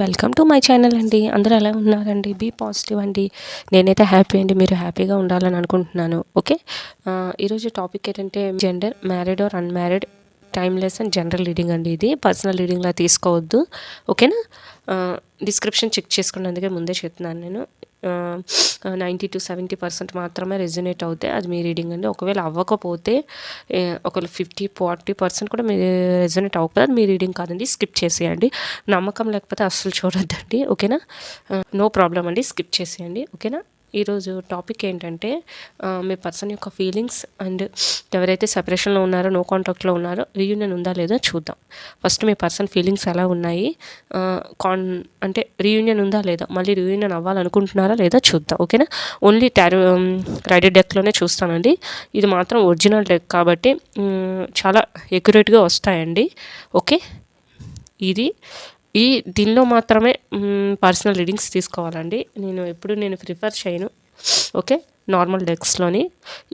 Welcome to my channel అండి. అందరూ ఎలా ఉన్నారండి? బీ పాజిటివ్ అండి. నేనైతే హ్యాపీ అండి. మీరు హ్యాపీగా ఉండాలని అనుకుంటున్నాను. ఓకే ఈరోజు టాపిక్ ఏంటంటే gender married or unmarried timeless and general reading అండి ఇది. పర్సనల్ రీడింగ్లా తీసుకోవద్దు. ఓకేనా డిస్క్రిప్షన్ చెక్ చేసుకున్నందుకే ముందే చెప్తున్నాను నేను. నైంటీ టు సెవెంటీ పర్సెంట్ మాత్రమే రెజ్యునేట్ అవుతాయి. అది మీ రీడింగ్ అండి. ఒకవేళ అవ్వకపోతే ఒకవేళ ఫిఫ్టీ ఫార్టీ పర్సెంట్ కూడా మీ రెజ్యునేట్ అవ్వకపోతే అది మీ రీడింగ్ కాదండి. స్కిప్ చేసేయండి. నమ్మకం లేకపోతే అస్సలు చూడొద్దండి. ఓకేనా? నో ప్రాబ్లం అండి. స్కిప్ చేసేయండి. ఓకేనా? ఈరోజు టాపిక్ ఏంటంటే మీ పర్సన్ యొక్క ఫీలింగ్స్ అండ్ ఎవరైతే సెపరేషన్లో ఉన్నారో నో కాంటాక్ట్లో ఉన్నారో రీయూనియన్ ఉందా లేదా చూద్దాం. ఫస్ట్ మీ పర్సన్ ఫీలింగ్స్ ఎలా ఉన్నాయి? కాన్ అంటే రీయూనియన్ ఉందా లేదా? మళ్ళీ రీయూనియన్ అవ్వాలనుకుంటున్నారా లేదా చూద్దాం ఓకేనా? ఓన్లీ టారో రైడెడ్ డెక్లోనే చూస్తానండి. ఇది మాత్రం ఒరిజినల్ డెక్ కాబట్టి చాలా ఎక్యురేట్గా వస్తాయండి ఓకే? ఇది ఈ దీనిలో మాత్రమే పర్సనల్ రీడింగ్స్ తీసుకోవాలండి. నేను ఎప్పుడు నేను ప్రిఫర్ చేయను. ఓకే నార్మల్ డెక్స్లోని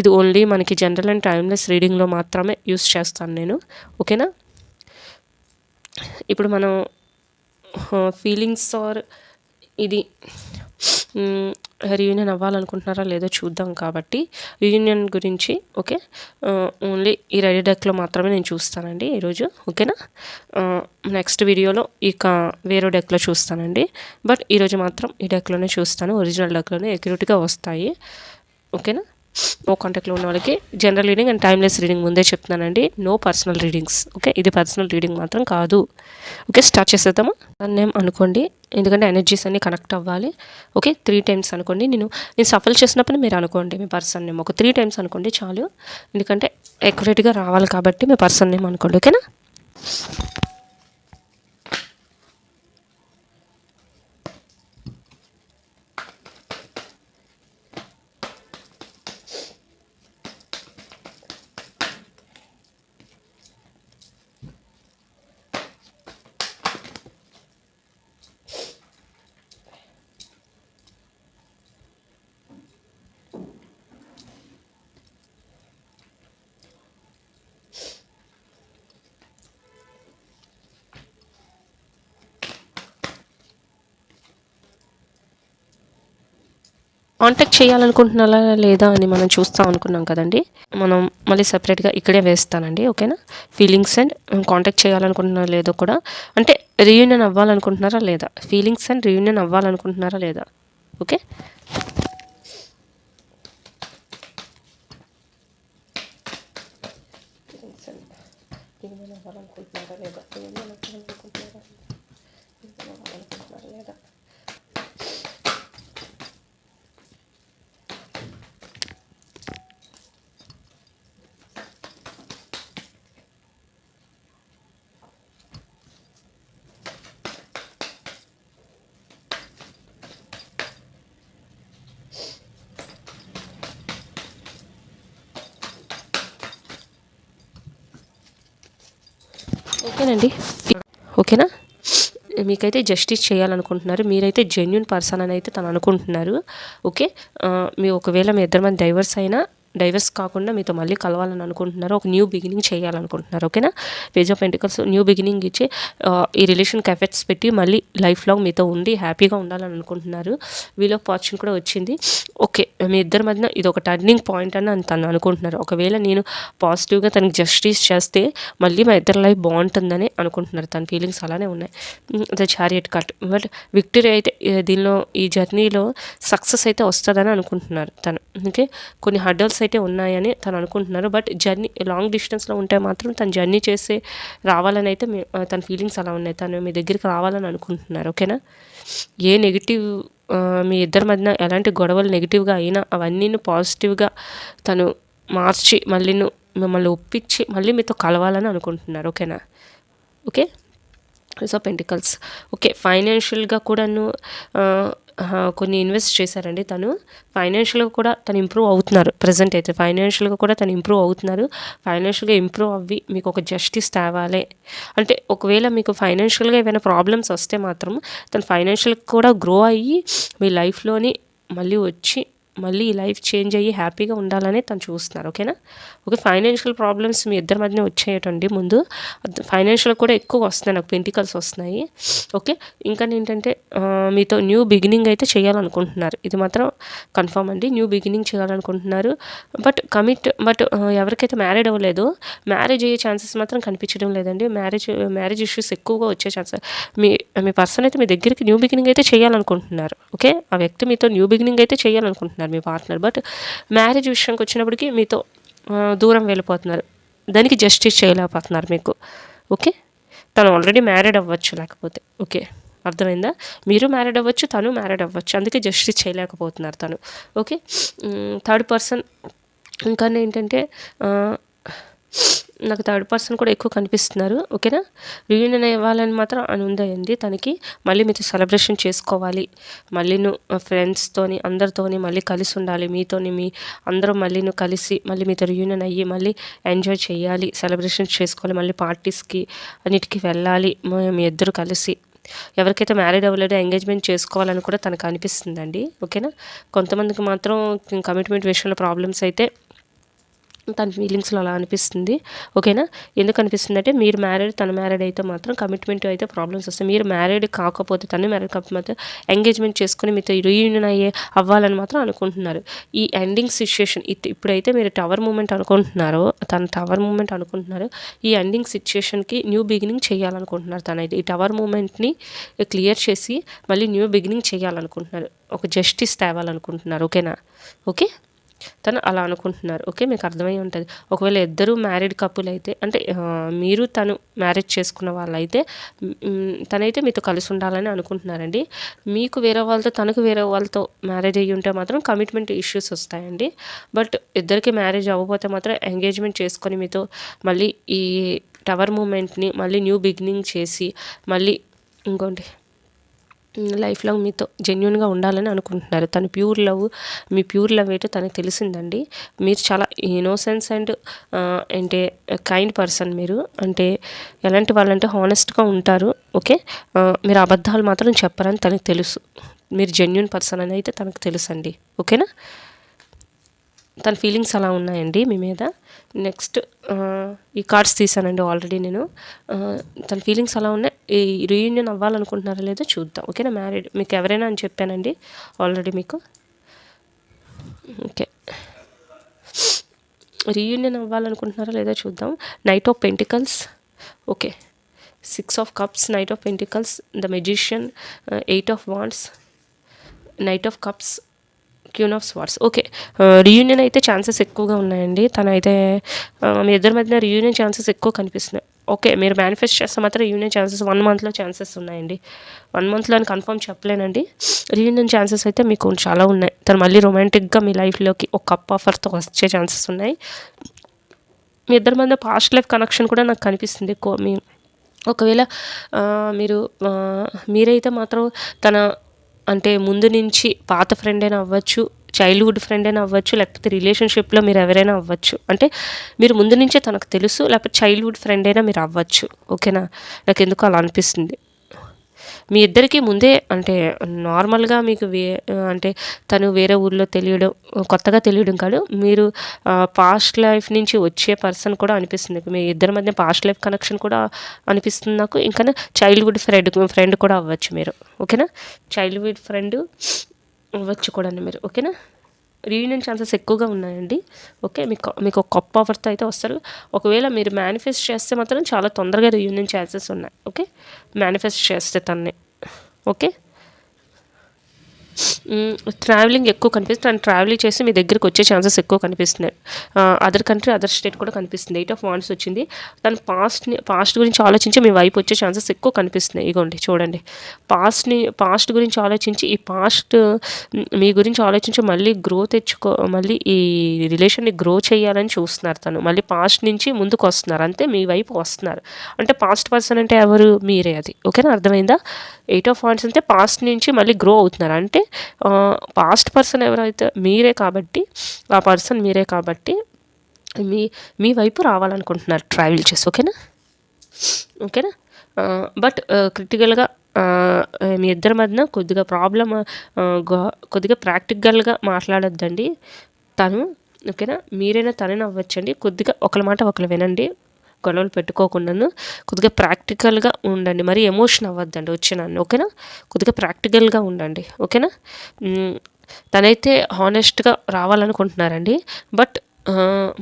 ఇది ఓన్లీ మనకి జనరల్ అండ్ టైమ్లెస్ రీడింగ్లో మాత్రమే యూస్ చేస్తాను నేను. ఓకేనా ఇప్పుడు మనం ఫీలింగ్స్ ఆర్ ఇది రీయూనియన్ అవ్వాలనుకుంటున్నారా లేదో చూద్దాం కాబట్టి రీయూనియన్ గురించి ఓకే? ఓన్లీ ఈ రెడీ డెక్లో మాత్రమే నేను చూస్తానండి ఈరోజు ఓకేనా? నెక్స్ట్ వీడియోలో ఇక వేరే డెక్లో చూస్తానండి. బట్ ఈరోజు మాత్రం ఈ డెక్లోనే చూస్తాను ఒరిజినల్ డెక్లోనే ఎక్యూరిటీగా వస్తాయి ఓకేనా? నో కాంటాక్ట్లో ఉన్న వాళ్ళకి general reading and timeless reading ముందే చెప్తున్నానండి. నో పర్సనల్ రీడింగ్స్ ఓకే ఇది పర్సనల్ రీడింగ్ మాత్రం కాదు. ఓకే స్టార్ట్ చేసేద్దామా? నేమ్ అనుకోండి. ఎందుకంటే ఎనర్జీస్ అన్నీ కనెక్ట్ అవ్వాలి. ఓకే త్రీ టైమ్స్ అనుకోండి. నేను నేను సఫల్ చేసినప్పుడు మీరు అనుకోండి మీ పర్సన్ నేమ్ ఒక త్రీ టైమ్స్ అనుకోండి చాలు. ఎందుకంటే ఎక్యురేట్గా రావాలి కాబట్టి మీ పర్సన్ నేమ్ అనుకోండి. ఓకేనా కాంటాక్ట్ చేయాలనుకుంటున్నారా లేదా అని మనం చూస్తాం అనుకున్నాం కదండి. మనం మళ్ళీ సపరేట్గా ఇక్కడే వేస్తానండి ఓకేనా? ఫీలింగ్స్ అండ్ కాంటాక్ట్ చేయాలనుకుంటున్నారా లేదో కూడా. అంటే రీయూనియన్ అవ్వాలనుకుంటున్నారా లేదా? ఫీలింగ్స్ అండ్ రీయూనియన్ అవ్వాలనుకుంటున్నారా లేదా? ఓకే? లేదా? లేదా? ఓకేనండి. ఓకేనా? మీకైతే జస్టిస్ చేయాలనుకుంటున్నారు. మీరైతే జెన్యున్ పర్సన్ అని అయితే తను అనుకుంటున్నారు. ఓకే? మీ ఒకవేళ మీ ఇద్దరు మంది డైవర్స్ అయినా డైవర్స్ కాకుండా మీతో మళ్ళీ కలవాలని అనుకుంటున్నారు ఒక న్యూ బిగినింగ్ చేయాలనుకుంటున్నారు ఓకేనా? Page of pentacles new beginning ఇచ్చి ఈ రిలేషన్కి ఎఫెక్ట్స్ పెట్టి మళ్ళీ లైఫ్ లాంగ్ మీతో ఉండి హ్యాపీగా ఉండాలని అనుకుంటున్నారు. వీలో ఫార్చ్యూన్ కూడా వచ్చింది. ఓకే మీ ఇద్దరి మధ్యన ఇది ఒక టర్నింగ్ పాయింట్ అని తను అనుకుంటున్నారు. ఒకవేళ నేను పాజిటివ్గా తనకి జస్టిస్ చేస్తే మళ్ళీ మా ఇద్దరు లైఫ్ బాగుంటుందని అనుకుంటున్నారు. తన ఫీలింగ్స్ అలానే ఉన్నాయి. The chariot cut but victory అయితే దీనిలో ఈ జర్నీలో సక్సెస్ అయితే వస్తుందని అనుకుంటున్నారు తను. ఓకే కొన్ని హర్డల్స్ అయితే ఉన్నాయని తను అనుకుంటున్నారు బట్ జర్నీ లాంగ్ డిస్టెన్స్లో ఉంటే మాత్రం తను జర్నీ చేసి రావాలని అయితే తన ఫీలింగ్స్ అలా ఉన్నాయి. తను మీ దగ్గరికి రావాలని అనుకుంటున్నారు ఓకేనా? ఏ నెగిటివ్ మీ ఇద్దరి మధ్యన ఎలాంటి గొడవలు నెగిటివ్గా అయినా అవన్నీ పాజిటివ్గా తను మార్చి మళ్ళీ మిమ్మల్ని ఒప్పించి మళ్ళీ మీతో కలవాలని అనుకుంటున్నారు ఓకేనా? ఓకే? సో పెంటికల్స్ ఓకే ఫైనాన్షియల్గా కూడాను కొన్ని ఇన్వెస్ట్ చేశారండి తను. ఫైనాన్షియల్గా కూడా తను ఇంప్రూవ్ అవుతున్నారు. ప్రజెంట్ అయితే ఫైనాన్షియల్గా కూడా తను ఇంప్రూవ్ అవుతున్నారు. ఫైనాన్షియల్గా ఇంప్రూవ్ అవ్వి మీకు ఒక జస్టిస్ తేవాలి. అంటే ఒకవేళ మీకు ఫైనాన్షియల్గా ఏమైనా ప్రాబ్లమ్స్ వస్తే మాత్రం తను ఫైనాన్షియల్గా కూడా గ్రో అయ్యి మీ లైఫ్లోని మళ్ళీ వచ్చి మళ్ళీ ఈ లైఫ్ చేంజ్ అయ్యి హ్యాపీగా ఉండాలని తను చూస్తున్నారు ఓకేనా? ఓకే ఫైనాన్షియల్ ప్రాబ్లమ్స్ మీ ఇద్దరి మధ్యనే వచ్చేయటండి ముందు. ఫైనాన్షియల్ కూడా ఎక్కువ వస్తున్నాయి నాకు పెంటికల్స్ వస్తున్నాయి ఓకే? ఇంకా ఏంటంటే మీతో న్యూ బిగినింగ్ అయితే చేయాలనుకుంటున్నారు. ఇది మాత్రం కన్ఫర్మ్ అండి న్యూ బిగినింగ్ చేయాలనుకుంటున్నారు. బట్ కమిట్ బట్ ఎవరికైతే మ్యారేడ్ అవ్వలేదు మ్యారేజ్ అయ్యే ఛాన్సెస్ మాత్రం కనిపించడం లేదండి. మ్యారేజ్ మ్యారేజ్ ఇష్యూస్ ఎక్కువగా వచ్చే ఛాన్సెస్ మీ మీ పర్సన్ అయితే మీ దగ్గరికి న్యూ బిగినింగ్ అయితే చేయాలనుకుంటున్నారు ఓకే? ఆ వ్యక్తి మీతో న్యూ బిగినింగ్ అయితే చేయాలనుకుంటున్నారు. మీ పార్ట్నర్. బట్ మ్యారేజ్ విషయానికి వచ్చినప్పటికీ మీతో దూరం వెళ్ళిపోతున్నారు. దానికి జస్టిస్ చేయలేకపోతున్నారు మీకు. ఓకే? తను ఆల్రెడీ మ్యారీడ్ అవ్వచ్చు లేకపోతే. ఓకే? అర్థమైందా? మీరు మ్యారీడ్ అవ్వచ్చు తను మ్యారీడ్ అవ్వచ్చు. అందుకే జస్టిస్ చేయలేకపోతున్నారు తను. ఓకే? థర్డ్ పర్సన్ ఇంకా ఏంటంటే నాకు థర్డ్ పర్సన్ కూడా ఎక్కువ కనిపిస్తున్నారు ఓకేనా? రీయూనియన్ అవ్వాలని మాత్రం అని ఉందండి తనకి. మళ్ళీ మీతో సెలబ్రేషన్ చేసుకోవాలి. మళ్ళీ ఫ్రెండ్స్తోని అందరితోని మళ్ళీ కలిసి ఉండాలి. మీతోని మీ అందరూ మళ్ళీ నువ్వు కలిసి మళ్ళీ మీతో రీయూనియన్ అయ్యి మళ్ళీ ఎంజాయ్ చేయాలి సెలబ్రేషన్ చేసుకోవాలి మళ్ళీ పార్టీస్కి అన్నిటికీ వెళ్ళాలి మేము మీ ఇద్దరు కలిసి. ఎవరికైతే మ్యారీడ్ అవ్వలేదో ఎంగేజ్మెంట్ చేసుకోవాలని కూడా తనకు అనిపిస్తుందండి ఓకేనా? కొంతమందికి మాత్రం కమిట్మెంట్ విషయంలో ప్రాబ్లమ్స్ అయితే తన ఫీలింగ్స్లో అలా అనిపిస్తుంది. ఓకేనా? ఎందుకు అనిపిస్తుంది అంటే మీరు మ్యారీడ్ తన మ్యారీడ్ అయితే మాత్రం కమిట్మెంట్ అయితే ప్రాబ్లమ్స్ వస్తాయి. మీరు మ్యారీడ్ కాకపోతే తను మ్యారీడ్ కాకపోతే మాత్రం ఎంగేజ్మెంట్ చేసుకుని మీతో రీయూనియన్ అయ్యే అవ్వాలని మాత్రం అనుకుంటున్నారు. ఈ ఎండింగ్ సిచ్యుయేషన్ ఇప్పుడైతే మీరు టవర్ మూమెంట్ అనుకుంటున్నారో తన టవర్ మూమెంట్ అనుకుంటున్నారు ఈ ఎండింగ్ సిచ్యుయేషన్కి న్యూ బిగినింగ్ చేయాలనుకుంటున్నారు తనైతే ఈ టవర్ మూమెంట్ని క్లియర్ చేసి మళ్ళీ న్యూ బిగినింగ్ చేయాలనుకుంటున్నారు. ఒక జస్టిస్ తేవాలనుకుంటున్నారు. ఓకేనా? ఓకే? తను అలా అనుకుంటున్నారు. ఓకే మీకు అర్థమై ఉంటుంది. ఒకవేళ ఇద్దరు మ్యారీడ్ కపుల్ అయితే అంటే మీరు తను మ్యారేజ్ చేసుకున్న వాళ్ళైతే తనైతే మీతో కలిసి ఉండాలని అనుకుంటున్నారండి. మీకు వేరే వాళ్ళతో తనకు వేరే వాళ్ళతో మ్యారేజ్ అయ్యి ఉంటే మాత్రం కమిట్మెంట్ ఇష్యూస్ వస్తాయండి. బట్ ఇద్దరికి మ్యారేజ్ అవ్వకపోతే మాత్రం ఎంగేజ్మెంట్ చేసుకొని మీతో మళ్ళీ ఈ టవర్ మూమెంట్ని మళ్ళీ న్యూ బిగినింగ్ చేసి మళ్ళీ ఇంకోటి లైఫ్ లాంగ్ మీతో జెన్యున్గా ఉండాలని అనుకుంటున్నారు. తను ప్యూర్ లవ్ మీ ప్యూర్ లవ్ ఏంటో తనకు తెలిసిందండి. మీరు చాలా ఇన్నోసెన్స్ అండ్ అంటే కైండ్ పర్సన్ మీరు. అంటే ఎలాంటి వాళ్ళంటే హానెస్ట్గా ఉంటారు ఓకే మీరు అబద్ధాలు మాత్రం చెప్పరని తనకు తెలుసు. మీరు జెన్యున్ పర్సన్ అని అయితే తనకు తెలుసు అండి ఓకేనా తన ఫీలింగ్స్ అలా ఉన్నాయండి మీ మీద. నెక్స్ట్ ఈ కార్డ్స్ తీసానండి ఆల్రెడీ నేను. తన ఫీలింగ్స్ అలా ఉన్నాయి. ఈ రీయూనియన్ అవ్వాలనుకుంటున్నారా లేదో చూద్దాం. ఓకేనా? మ్యారీడ్. మీకు ఎవరైనా అని చెప్పానండి ఆల్రెడీ మీకు. ఓకే. రీయూనియన్ అవ్వాలనుకుంటున్నారా లేదో చూద్దాం. Knight of pentacles okay. Six of cups knight of pentacles the magician eight of wands knight of cups queen of swords okay reunion అయితే ఛాన్సెస్ ఎక్కువగా ఉన్నాయండి. తనైతే మీ ఇద్దరి మధ్యన రీయూనియన్ ఛాన్సెస్ ఎక్కువ కనిపిస్తున్నాయి. ఓకే మీరు మేనిఫెస్ట్ చేస్తే మాత్రం రీయూనియన్ ఛాన్సెస్ వన్ మంత్లో ఛాన్సెస్ ఉన్నాయండి. వన్ మంత్లో అని కన్ఫర్మ్ చెప్పలేనండి. రీయూనియన్ ఛాన్సెస్ అయితే మీకు చాలా ఉన్నాయి. తను మళ్ళీ రొమాంటిక్గా మీ లైఫ్లోకి ఒక కప్ ఆఫర్తో వచ్చే ఛాన్సెస్ ఉన్నాయి. మీ ఇద్దరి మధ్య పాస్ట్ లైఫ్ కనెక్షన్ కూడా నాకు కనిపిస్తుంది ఎక్కువ. మీ ఒకవేళ మీరు మీరైతే మాత్రం తన అంటే ముందు నుంచి పాత ఫ్రెండ్ అయినా అవ్వచ్చు చైల్డ్హుడ్ ఫ్రెండ్ అయినా అవ్వచ్చు లేకపోతే రిలేషన్షిప్లో మీరు ఎవరైనా అవ్వచ్చు. అంటే మీరు ముందు నుంచే తనకు తెలుసు లేకపోతే చైల్డ్హుడ్ ఫ్రెండ్ అయినా మీరు అవ్వచ్చు. ఓకేనా నాకు ఎందుకు అలా అనిపిస్తుంది? మీ ఇద్దరికీ ముందే అంటే నార్మల్గా మీకు వే అంటే తను వేరే ఊర్లో తెలియడం కొత్తగా తెలియడం కాదు మీరు పాస్ట్ లైఫ్ నుంచి వచ్చే పర్సన్ కూడా అనిపిస్తుంది మీ ఇద్దరి మధ్య పాస్ట్ లైఫ్ కనెక్షన్ కూడా అనిపిస్తుంది నాకు. ఇంకా చైల్డ్హుడ్ ఫ్రెండ్ ఫ్రెండ్ కూడా అవ్వచ్చు మీరు. ఓకేనా? చైల్డ్హుడ్ ఫ్రెండ్ అవ్వచ్చు కూడా మీరు. ఓకేనా? రీయూనియన్ ఛాన్సెస్ ఎక్కువగా ఉన్నాయండి. ఓకే మీకు మీకు ఒక గొప్ప ఆఫర్తో అయితే వస్తారు. ఒకవేళ మీరు మేనిఫెస్ట్ చేస్తే మాత్రం చాలా తొందరగా రీయూనియన్ ఛాన్సెస్ ఉన్నాయి. ఓకే మేనిఫెస్ట్ చేస్తే తన్నే. ఓకే ట్రావెలింగ్ ఎక్కువ కనిపిస్తుంది. తను ట్రావెలింగ్ చేసి మీ దగ్గరికి వచ్చే ఛాన్సెస్ ఎక్కువ కనిపిస్తున్నాయి. అదర్ కంట్రీ అదర్ స్టేట్ కూడా కనిపిస్తుంది. ఎయిట్ ఆఫ్ వాన్స్ వచ్చింది. తను పాస్ట్ని పాస్ట్ గురించి ఆలోచించి మీ వైపు వచ్చే ఛాన్సెస్ ఎక్కువ కనిపిస్తున్నాయి. ఇగోండి చూడండి. పాస్ట్ని పాస్ట్ గురించి ఆలోచించి ఈ పాస్ట్ మీ గురించి ఆలోచించి మళ్ళీ గ్రో తెచ్చుకో మళ్ళీ ఈ రిలేషన్ని గ్రో చేయాలని చూస్తున్నారు తను. మళ్ళీ పాస్ట్ నుంచి ముందుకు వస్తున్నారు. అంతే మీ వైపు వస్తున్నారు. అంటే పాస్ట్ పర్సన్ అంటే ఎవరు? మీరే అది. ఓకేనా? అర్థమైందా? ఎయిట్ ఆఫ్ పాయింట్స్ అంటే పాస్ట్ నుంచి మళ్ళీ గ్రో అవుతున్నారు. అంటే పాస్ట్ పర్సన్ ఎవరైతే మీరే కాబట్టి ఆ పర్సన్ మీరే కాబట్టి మీ మీ వైపు రావాలనుకుంటున్నారు ట్రావెల్ చేసి ఓకేనా? ఓకేనా? బట్ క్రిటికల్గా మీ ఇద్దరి మధ్యన కొద్దిగా ప్రాబ్లమ్ కొద్దిగా ప్రాక్టికల్గా మాట్లాడొద్దండి. తను ఓకేనా? మీరైనా తనని అవ్వచ్చండి కొద్దిగా ఒకరి మాట ఒకరు వినండి. గొడవలు పెట్టుకోకుండాను కొద్దిగా ప్రాక్టికల్గా ఉండండి. మరి ఎమోషన్ అవ్వద్దండి వచ్చినాన్ని ఓకేనా? కొద్దిగా ప్రాక్టికల్గా ఉండండి ఓకేనా? తనైతే హానెస్ట్గా రావాలనుకుంటున్నారండి. బట్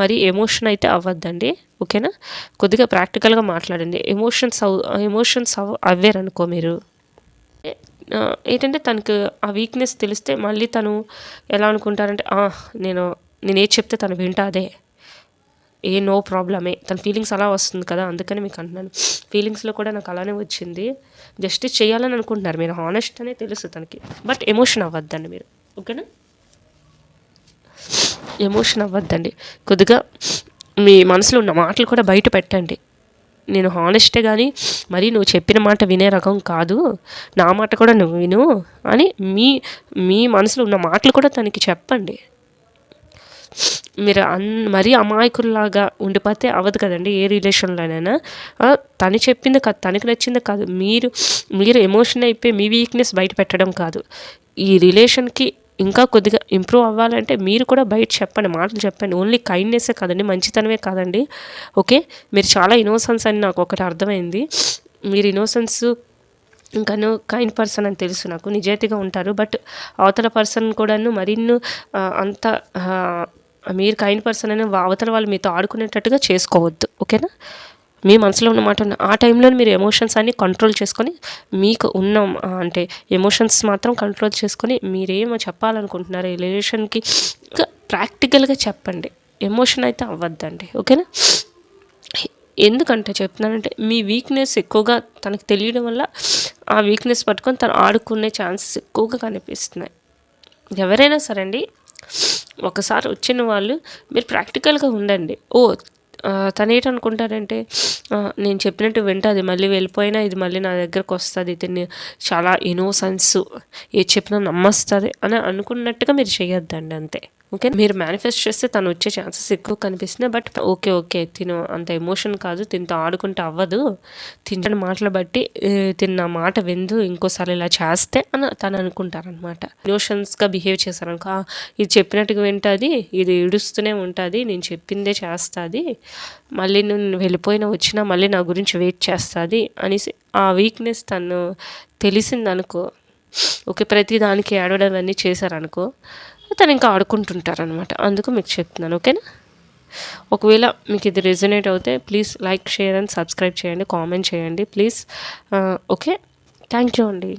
మరి ఎమోషన్ అయితే అవ్వద్దండి ఓకేనా? కొద్దిగా ప్రాక్టికల్గా మాట్లాడండి. ఎమోషన్స్ అవ్ ఎమోషన్స్ అవ్ అవ్వారనుకో మీరు. ఏంటంటే తనకు ఆ వీక్నెస్ తెలిస్తే మళ్ళీ తను ఎలా అనుకుంటారంటే "ఆ, నేను నేనే చెప్తే తను వింటాదే. ఏ నో ప్రాబ్లమే తన ఫీలింగ్స్ అలా వస్తుంది కదా అందుకని మీకు అంటున్నాను. ఫీలింగ్స్లో కూడా నాకు అలానే వచ్చింది. జస్ట్ చేయాలని అనుకుంటున్నారు. మీరు హానెస్ట్ అనే తెలుసు తనకి. బట్ ఎమోషన్ అవ్వద్దండి మీరు. ఓకేనా ఎమోషన్ అవ్వద్దండి. కొద్దిగా మీ మనసులో ఉన్న మాటలు కూడా బయట పెట్టండి. నేను హానెస్టే కానీ మరి నువ్వు చెప్పిన మాట వినే రకం కాదు. నా మాట కూడా నువ్వు విను అని మీ మీ మనసులో ఉన్న మాటలు కూడా తనకి చెప్పండి. మీరు అన్ మరీ అమాయకుల్లాగా ఉండిపోతే అవ్వదు కదండి ఏ రిలేషన్లోనైనా. తను చెప్పింది కాదు తనకి నచ్చింది కాదు. మీరు మీరు ఎమోషన్ అయిపోయి మీ వీక్నెస్ బయట పెట్టడం కాదు. ఈ రిలేషన్కి ఇంకా కొద్దిగా ఇంప్రూవ్ అవ్వాలంటే మీరు కూడా బయట చెప్పండి మాటలు చెప్పండి. ఓన్లీ కైండ్నెస్సే కాదండి మంచితనమే కాదండి. ఓకే? మీరు చాలా ఇన్నోసెన్స్ అని నాకు ఒకటి అర్థమైంది. మీరు ఇన్నోసెన్స్ ఇంకాను కైండ్ పర్సన్ అని తెలుసు నాకు నిజాయితీగా ఉంటారు. బట్ అవతల పర్సన్ కూడాను మరిన్ను అంత మీరు కైండ్ పర్సన్ అనే వా- అవతల వాళ్ళు మీతో ఆడుకునేటట్టుగా చేసుకోవద్దు ఓకేనా? మీ మనసులో ఉన్న మాట ఉన్న- ఆ టైంలో మీరు ఎమోషన్స్ అన్నీ కంట్రోల్ చేసుకొని మీకు ఉన్న అంటే ఎమోషన్స్ మాత్రం కంట్రోల్ చేసుకొని మీరేమో చెప్పాలనుకుంటున్నారు ఈ రిలేషన్కి ఇంకా ప్రాక్టికల్గా చెప్పండి. ఎమోషన్ అయితే అవ్వద్దండి ఓకేనా? ఎందుకంటే చెప్తున్నానంటే మీ వీక్నెస్ ఎక్కువగా తనకు తెలియడం వల్ల ఆ వీక్నెస్ పట్టుకొని తను ఆడుకునే ఛాన్సెస్ ఎక్కువగా కనిపిస్తున్నాయి. ఎవరైనా సరే అండి ఒకసారి వచ్చిన వాళ్ళు మీరు ప్రాక్టికల్గా ఉండండి. ఓ తను ఏటనుకుంటారంటే నేను చెప్పినట్టు వింటుంది మళ్ళీ వెళ్ళిపోయినా ఇది మళ్ళీ నా దగ్గరకు వస్తుంది దీన్ని చాలా ఇన్నోసెన్స్ ఏది చెప్పినా నమ్మస్తుంది అని అనుకున్నట్టుగా మీరు చేయొద్దండి అంతే. ఓకే? మీరు మేనిఫెస్ట్ చేస్తే తను వచ్చే ఛాన్సెస్ ఎక్కువ కనిపిస్తున్నాయి బట్ ఓకే ఓకే తిను. అంత ఎమోషన్ కాదు. తినతో ఆడుకుంటే అవ్వదు. తింటని మాటలు బట్టి తిన్న మాట విందు ఇంకోసారి ఇలా చేస్తే అని తను అనుకుంటారనమాట ఎమోషన్స్గా బిహేవ్ చేశారనుకో ఇది చెప్పినట్టుగా వింటుంది ఇది ఇడుస్తూనే ఉంటుంది నేను చెప్పిందే చేస్తుంది మళ్ళీ నేను వెళ్ళిపోయినా వచ్చినా మళ్ళీ నా గురించి వెయిట్ చేస్తుంది అనేసి ఆ వీక్నెస్ తను తెలిసిందనుకో ఓకే ప్రతి దానికి ఏడవడం అన్నీ చేశారనుకో తను ఇంకా ఆడుకుంటుంటారనమాట అందుకు మీకు చెప్తున్నాను ఓకేనా? ఒకవేళ మీకు ఇది రెజనేట్ అవుతే please like share and subscribe చేయండి కామెంట్ చేయండి ప్లీజ్ ఓకే? థ్యాంక్ యూ అండి.